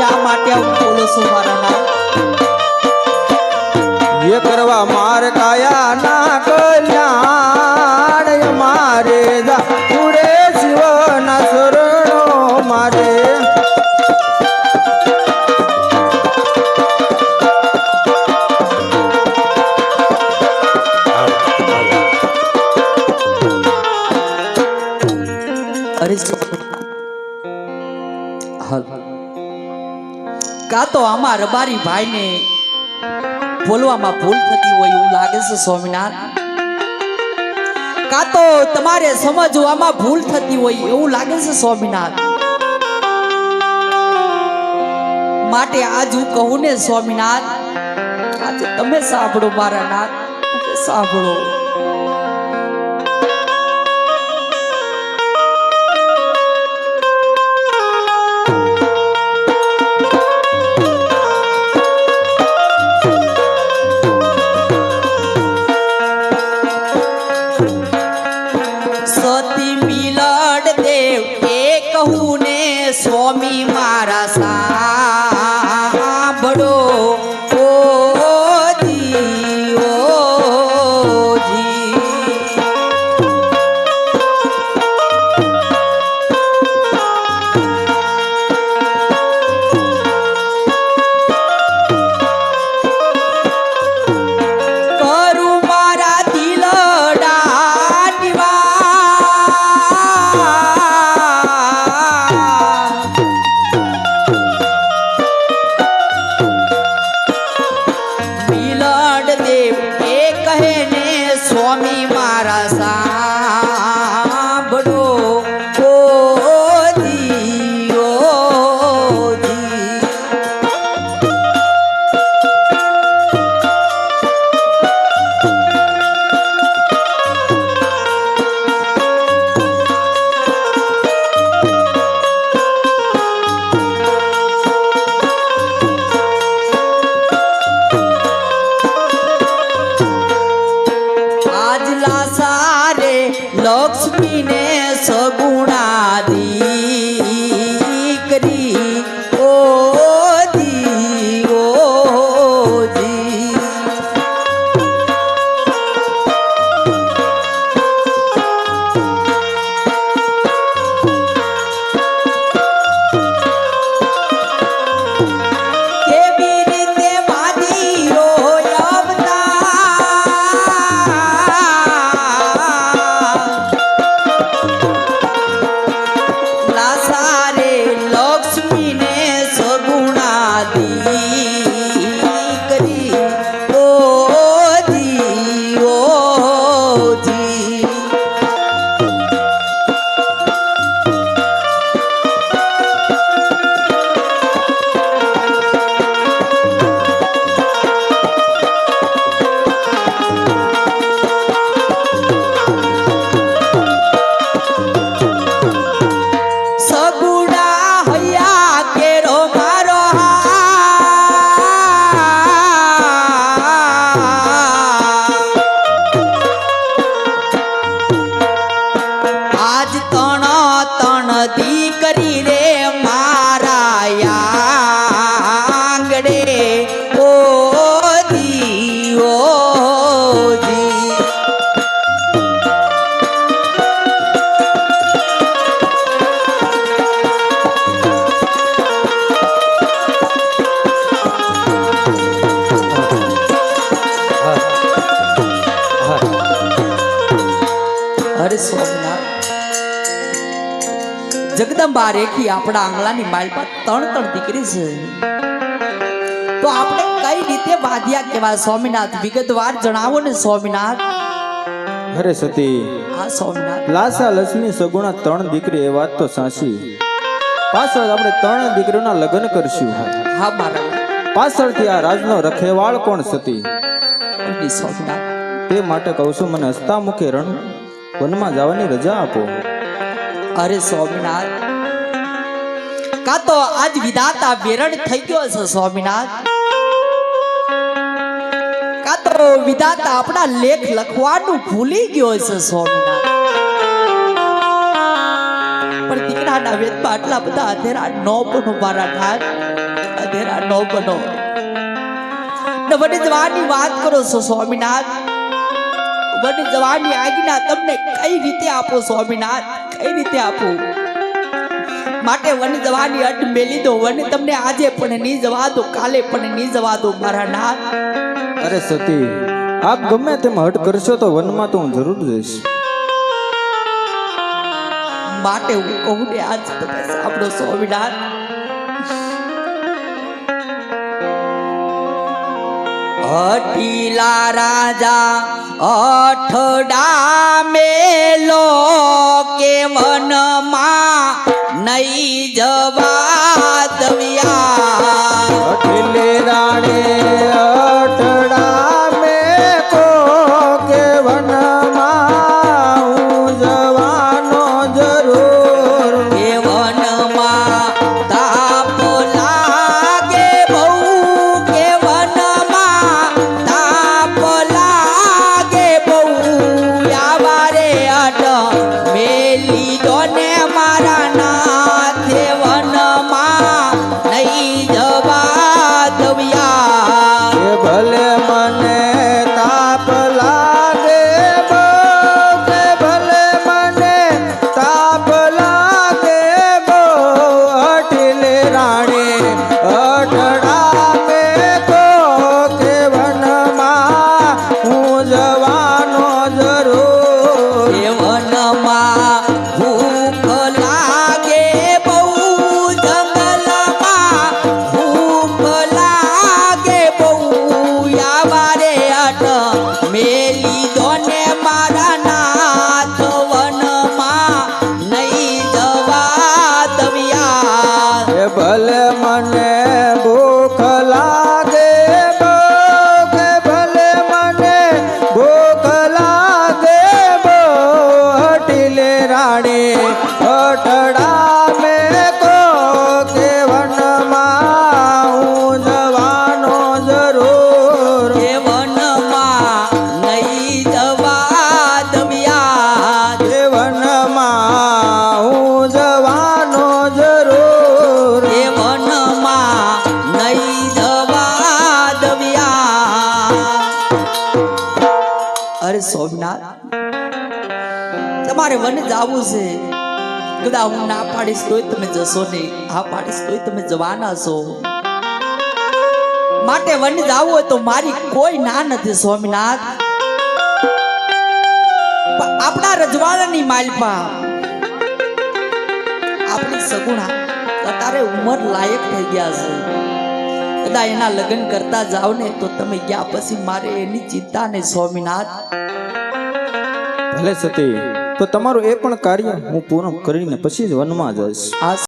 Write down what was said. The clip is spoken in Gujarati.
શા માટે આવું બોલો છો મારા નાથ એ કરવા માર કાયા ના કલ્યાણ કા તો આમાં રબારી ભાઈને બોલવામાં ભૂલ થતી હોય એવું લાગે છે સ્વામિનાથ કા તો તમારે સમજવામાં ભૂલ થતી હોય એવું લાગે છે સ્વામિનાથ માટે આજ હું કહું ને સ્વામિનાથ આજે તમે સાંભળો મારા નાથ સાંભળો. સોમનાથ જગદંબા રેખી આપણા આંગળાની માલમાં ત્રણ ત્રણ દીકરી છે. તો આપણે કઈ રીતે વાદ્યા કેવા સ્વામિનાથ? વિગતવાર જણાવો ને સ્વામિનાથ. અરે સતી હા સ્વામિનાથ. લાસા લક્ષ્મી સગુણા ત્રણ દીકરી એ વાત તો સાચી. પાછળ આપણે ત્રણ દીકરીઓના લગ્ન કરશું. હા મારા પાછળથી આ રાજનો રખેવાળ કોણ સતી? સ્વામિનાથ. તે માટે કહું છું મને હસતા મુખે રણ વનમાં જવાની રજા આપો. અરે સ્વામિનાથ, કા તો આજ વિધાતા વેરણ થઈ ગયો છે સ્વામિનાથ? કા તો વિધાતા આપણા લેખ લખવાનું ભૂલી ગયો છે સ્વામિનાથ? પણ દીકરાના વેદમાં આટલા બધા અધેરા ન બનો મારા નાથ અધેરા ન બનો. વડે જવાની વાત કરો છો સ્વામિનાથ? વડી જવાની આજ્ઞા તમને કઈ રીતે આપો સ્વામિનાથ કઈ રીતે આપો? માટે વન જવાની અટ મેલી દો વન તમને આજે પણ નહીં જવા દો કાલે પણ નહીં જવા દો મારા નાથ. અરે સતી આપ ગમે તેમ હટ કરશો તો વનમાં તો હું જરૂર જઈશ. માટે હું કહું ને આજ તમે સાંભળો સ્વામિનાથ અટીલા રાજા અઠડા મેલો કે વનમાં નહીં જવા વન જાવું છે. કદા હું ના પાડીશ તોય તમે જશો નહીં. હા, પાડીશ તોય તમે જવાના છો. માટે વન જાવું હોય તો મારી કોઈ ના નથી, સ્વામિનાથ. પણ આપણા રજવાડાની માલપા. આપણી સગુણા અત્યારે ઉંમર લાયક થઈ ગયા છે. કદા એના લગ્ન કરતા જાઓ ને તો તમે ગયા પછી મારે એની ચિંતા ને સ્વામિનાથ. ભલે સતી. તો તમારું એ પણ કાર્ય હું પૂર્ણ કરીને પછી જ વનમાં જઈશ. આ